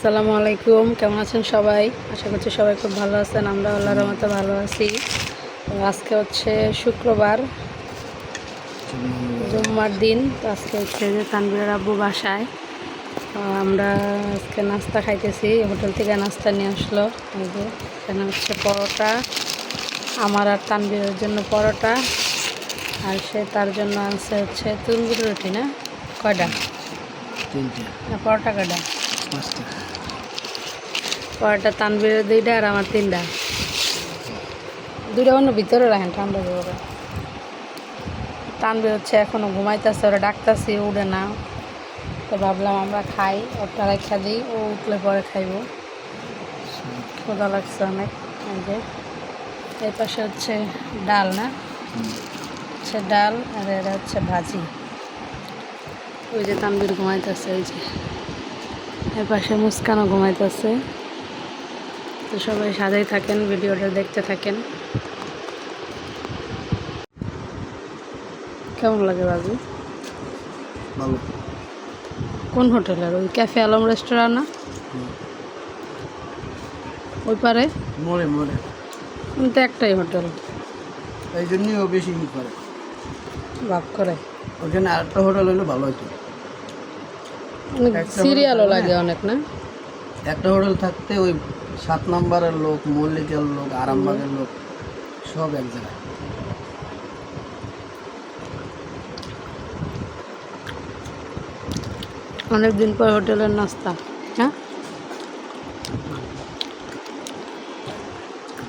আসসালামু আলাইকুম কেমন আছেন সবাই? আশা করছি সবাই খুব ভালো আছেন আমরা আল্লাহর মতো ভালো আছি। আজকে হচ্ছে শুক্রবার জুম্মার দিন তো আজকে হচ্ছে যে তানবিরের আব্বু বাসায়। আমরা আজকে নাস্তা খাইতেছি হোটেল থেকে নাস্তা নিয়ে আসলো। এখানে হচ্ছে পরোটা আমার আর তানবীরের জন্য পরোটা আর সে তার জন্য আনছে হচ্ছে তন্দুরি রুটি না? কয়টা? না পরোটা কয়টা? পরোটা তানবীরের দুইটা আর আমার তিনটা। দুইটা অন্য ভিতরে রাখেন, ঠান্ডা করে তানবীর হচ্ছে, এখনও ঘুমাইতেছে, ওরা ডাকতেছি, উঠে না। তো ভাবলাম আমরা খাই ওটা রেখা দিই, ও উঠলে পরে খাইব। ক্ষুদা লাগছে অনেক যে। এই পাশে হচ্ছে ডাল না? হচ্ছে ডাল, আর এটা হচ্ছে ভাজি। ওই যে তানবীর ঘুমাইতেছে ওই যে। এর পাশে মুস্কানও ঘুমাইতেছে। তো সবাই সাজাই থাকেন ভিডিওটা দেখতে থাকেন। কেমন লাগে বাবু? ভালো। কোন হোটেলের ওই ক্যাফে আলম রেস্টুরেন্ট না? ওই পারে? মরে মরে। আমি তো একটাই হোটেল। এই জন্যই ও বেশি ই করে। ভাব করে। ওই ওখানে আরেকটা হোটেল হলে ভালো হতো। একটা সিরিয়ালও লাগে অনেক না? একটা হোটেল থাকতে ওই সাত নম্বরের লোক মল্লিকের লোক আরামবাগের লোক সব এক জায়গায়। অনেক দিন পর হোটেলের নাস্তা হ্যাঁ?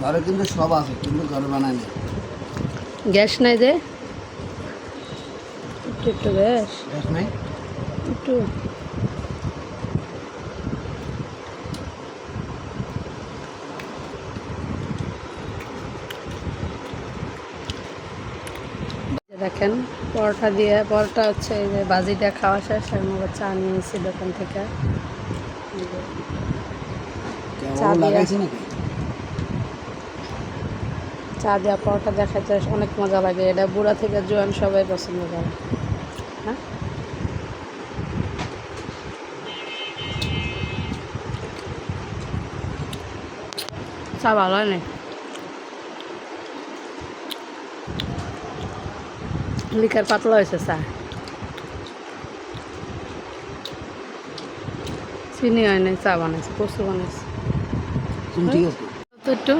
ঘরে কিন্তু সব আছে কিন্তু ঘরে বানায় না গ্যাস নাই যে? একটু একটু গ্যাস। গ্যাস নাই? একটু দেখেন পরোটা দিয়ে পরোটা হচ্ছে এই যে বাজিটা খাওয়া শেষ আর মনে চা নিয়েছি দোকান থেকে। চা দিয়া। চা দেওয়া পরোটা দেখাতে অনেক মজা লাগে এটা বুড়া থেকে জোয়ান সবাই পছন্দ করে। হ্যাঁ চা ভালো হয় লিকার পাতলা হয়েছে চা চিনি হয় নাই চা বানাইছে প্রচুর বানাইছে। একটু।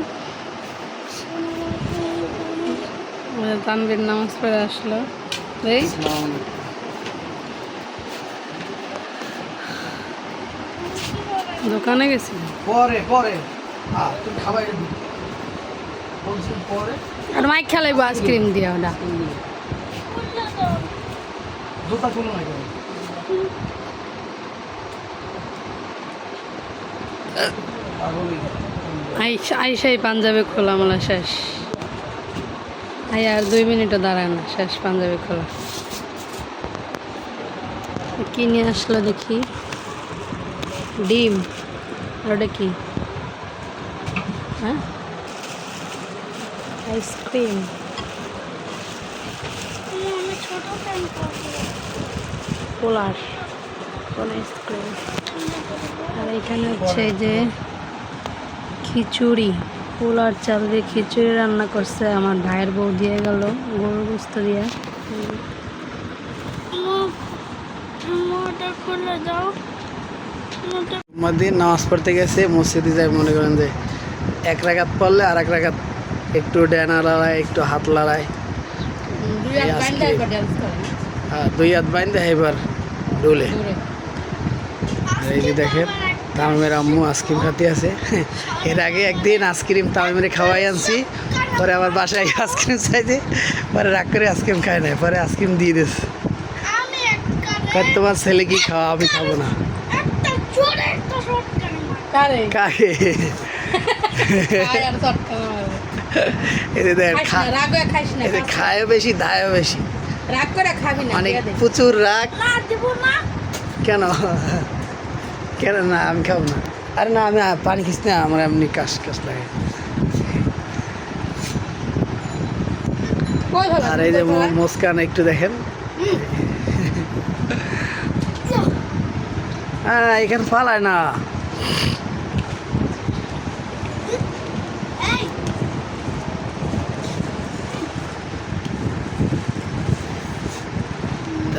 তানবীর নামাজ পড়ে আসলো। এই। দোকানে গেছি? পরে পরে। আর মাইক খেলাইবো আইসক্রিম দিয়ে ওটা। জুতা খুলো না কেন? আইসাই পাঞ্জাবে খোলা মালা শেষ। আই আর দুই মিনিটও দাঁড়ায় না শেষ পাঞ্জাবে খোলা। কি নিয়ে আসলো দেখি? ডিম। আর ওটা কি? হ্যাঁ? আইসক্রিম। পোলার কোন আইসক্রিম আর এখানে হচ্ছে এই যে খিচুড়ি পোলার চাল দিয়ে খিচুড়ি রান্না করছে আমার ভাইয়ের বউ দিয়ে গেল গরুর গোস্ত দিয়ে। নামাজ পড়তে গেছে মসজিদে যাই মনে করেন যে এক রাগাত পড়লে আর এক রাগাত একটু ড্যানা লড়াই একটু হাত লড়াই। আজকে- আর দুই হাত বাইন্দে এবার ডোলে। আর এই যে দেখেন তামিমের আম্মু আইসক্রিম খাতে আছে। এর আগে একদিন আইসক্রিম তামিমের খাওয়াই আনছি পরে আবার বাসায় আইসক্রিম চাইছে পরে রাগ করে আইসক্রিম খায় না পরে আইসক্রিম দিয়ে দিস তোমার ছেলে কি খাওয়া আমি খাব না। কাকে এদের দেখ খা এদের খায় বেশি দায়ও বেশি। রাগ করে খাবি না অনেক প্রচুর রাগ। কেন? কেন না আমি খাব না। আরে না আমি পানি খিস না আমার এমনি কাশ কাশ লাগে। কই হলো? আর এই যে মুস্কান একটু দেখেন। হ্যাঁ এখানে পালায় না।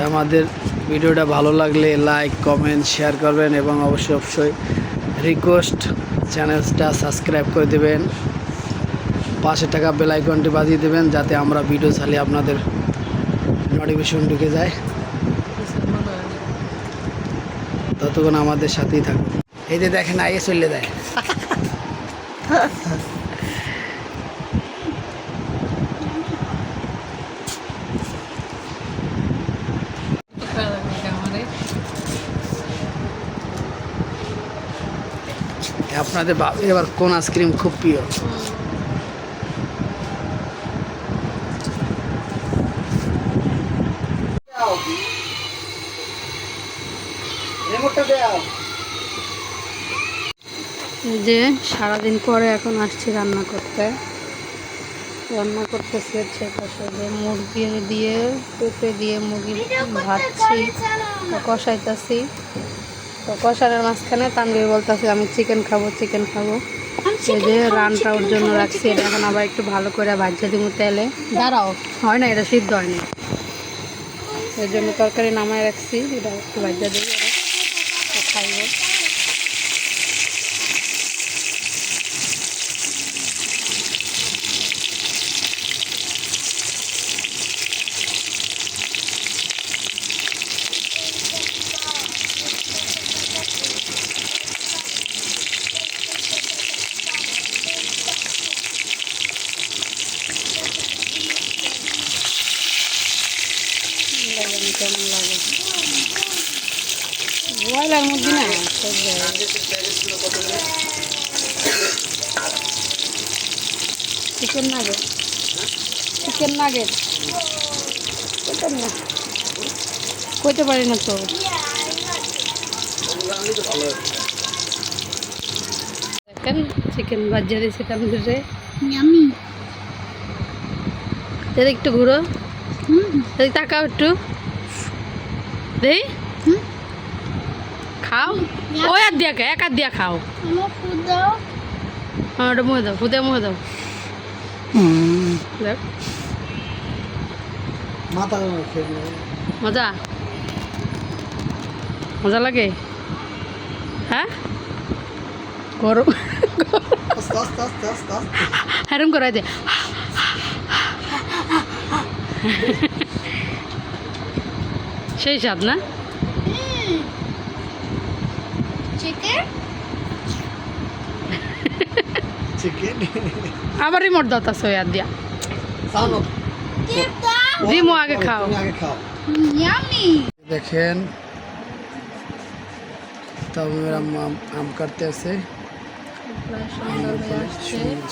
আমাদের ভিডিওটা ভালো লাগলে লাইক কমেন্ট শেয়ার করবেন এবং অবশ্যই অবশ্যই রিকোয়েস্ট চ্যানেলটা সাবস্ক্রাইব করে দেবেন। পাশে টাকা বেল আইকনটি বাজিয়ে দেবেন যাতে আমরা ভিডিও চালিয়ে আপনাদের নোটিফিকেশন ঢুকে যায়। ততক্ষণ আমাদের সাথেই থাকুন। এই যে দেখেন আগে চলে দেয় আপনাদের বাবা এবার কোন আইসক্রিম খুব প্রিয়? যে সারাদিন পরে এখন আসছি রান্না করতে। রান্না করতেছি হচ্ছে পাশে যে মুরগি দিয়ে পেঁপে দিয়ে মুরগি ভাজছি, কষাইতেছি। তো কষারের মাঝখানে তানবি বলতেছে আমি চিকেন খাব চিকেন খাব। এই যে রানটা ওর জন্য রাখছি এটা এখন আবার একটু ভালো করে ভাজা দিব তেলে। দাঁড়াও। হয় না এটা সিদ্ধ হয়নি। এর জন্য তরকারি নামায় রাখছি এটা একটু ভাজা দেবো। খাইবো। না চিকেন নাগেট চিকেন নাগেট না কইতে পারি না তো। দেখেন চিকেন বাজিয়ে দিয়েছি তান্দুরে একটু ঘুরো। তাকাও একটু। দেই। হুম? খাও? ওই আর দিয়া এক আর দিয়া খাও। হ্যাঁ ওটা মুহে দাও ফুদে মুহে দাও। দেখ। মজা? মজা লাগে? হ্যাঁ? গরম। হ্যারম করাই দে। সেই স্বাদ না? চিকেন চিকেন আবার রিমোট দাও তা সয়াদ দিয়া। দিমো আগে খাও। আগে খাও। দেখেন আম- কাটতে আছে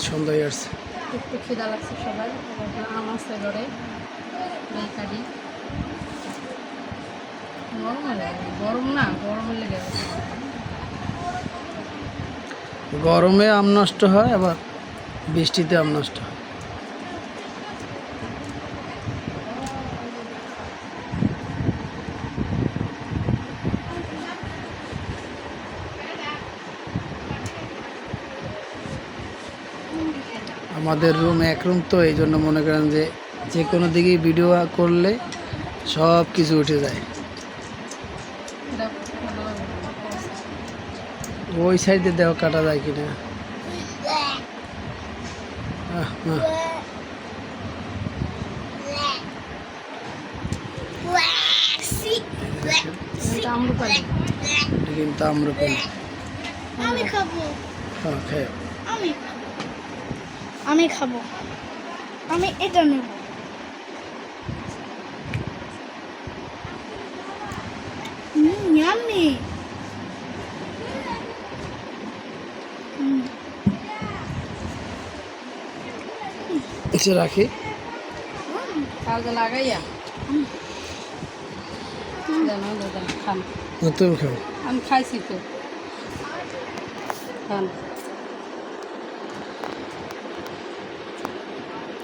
সন্ধ্যা আসছে। একটু খিদা লাগছে সবাই আম আছে ঘরে। কাটি গরম লাগে গরম লেগে গেছে। গরমে আম নষ্ট হয়, আবার বৃষ্টিতে আম নষ্ট হয়। আমাদের রুম এক রুম তো, এই জন্য মনে করেন যে যে কোনো দিকেই ভিডিও করলে সব কিছু উঠে যায়। ওই সাইডে দেওয়া কাটা যায় কিনা? আম্রপালি আমি খাব। হ্যাঁ খেয়ে। আমি খাব। আমি খাব। আমি এটা নেব। ইয়ামি এসে রাখি। তুমি খাও। আমি খাইছি তো। খান।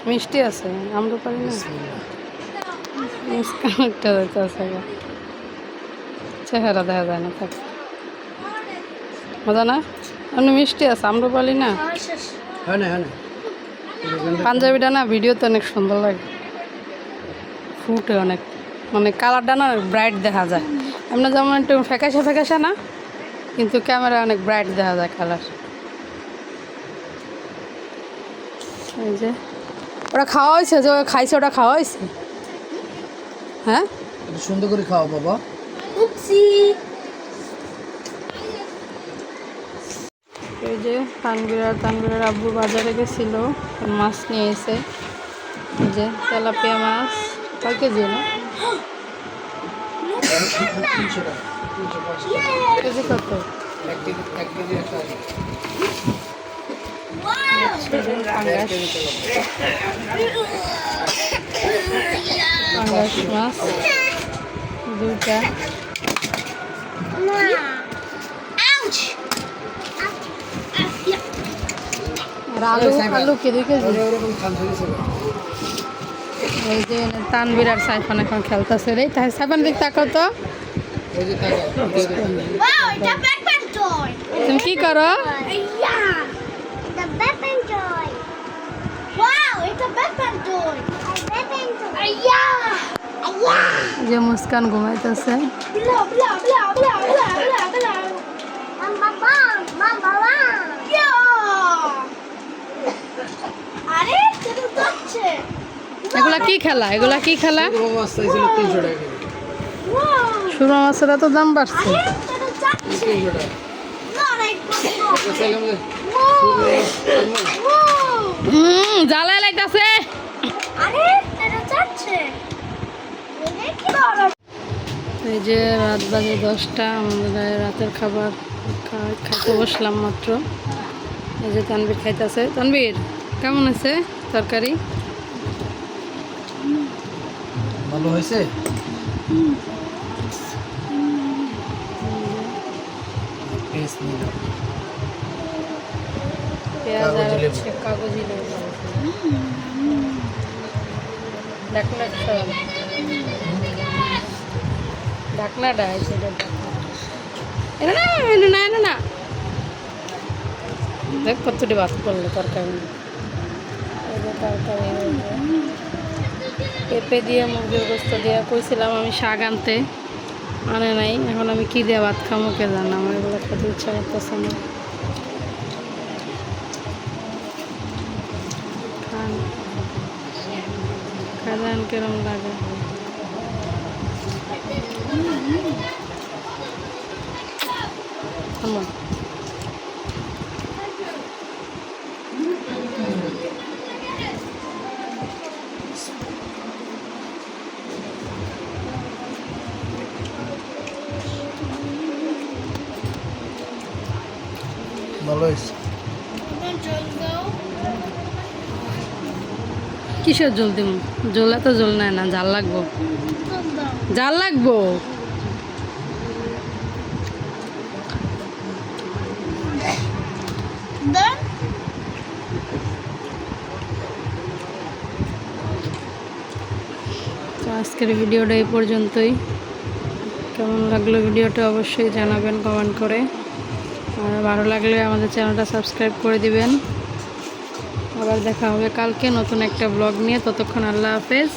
মিষ্টি আছে আমরা পারি না। একটা দিতে আছে চেহারা দেখা যায় না থাক। মজা না? এমনি মিষ্টি আছে আমরা বলি না। হয় না হয় না। পাঞ্জাবিটা না ভিডিওতে অনেক সুন্দর লাগে। ফুটে অনেক। মানে কালারটা না ব্রাইট দেখা যায়। এমনি যেমন একটু ফ্যাকাশে ফ্যাকাশে না কিন্তু ক্যামেরা অনেক ব্রাইট দেখা যায় কালার এই যে ওটা খাওয়া হয়েছে যে খাইছে ওটা খাওয়া হয়েছে হ্যাঁ? সুন্দর করে খাওয়া বাবা উপসি এই যে তানবিরার তানবিরার আব্বু বাজারে গেছিল মাছ নিয়ে এসে। যে তেলাপিয়া মাছ, কয় কেজি না। কেজি কত? মাছ, দুইটা। আলু আলু কে দুই কেজি। এই যে তানবির আর সাইফান এখন খেলতেছে রে। তাই সাইফান দিক তাকাও তো। যে তুমি কি করো? আইয়া এটা ব্যাকপ্যাক টয় ওয়াও এগুলা কি খেলা? এগুলা কি খেলা? সুরমা মাছের তো দাম বাড়ছে। হুম জ্বালায় বড়? এই যে রাত বাজে দশটা আমাদের রাতের খাবার খাইতে বসলাম মাত্র। এই যে তানবীর খাইতেছে। তানবীর কেমন আছে তরকারি ভালো হয়েছে পেস্ট নিলাম পেঁয়াজ আর কাগজি লেবু। হচ্ছে কাগজি লেবু। ঢাকনা ঢাকনাটা আছে এনে না এনে না এনে না। দেখ কতটি ভাত করল তরকারি। তরকারি। পেঁপে দিয়ে, মুরগির গোস্ত দিয়ে। কইছিলাম আমি শাক আনতে। আনে নাই। এখন আমি কী দিয়ে ভাত খামো কে জানো? আমার এগুলো খেতে ইচ্ছা করতেছে না। কিরম লাগে। থামো। ভালো কিসের জল দিব জল এত জল নেয় না, জাল লাগবো। জাল লাগবো? তো আজকের ভিডিওটা এই পর্যন্তই। কেমন লাগল ভিডিওটা অবশ্যই জানাবেন, কমেন্ট করে। ভালো লাগলে আমাদের চ্যানেলটা সাবস্ক্রাইব করে দিবেন। আবার দেখা হবে কালকে নতুন একটা ব্লগ নিয়ে। ততক্ষণ আল্লাহ হাফেজ।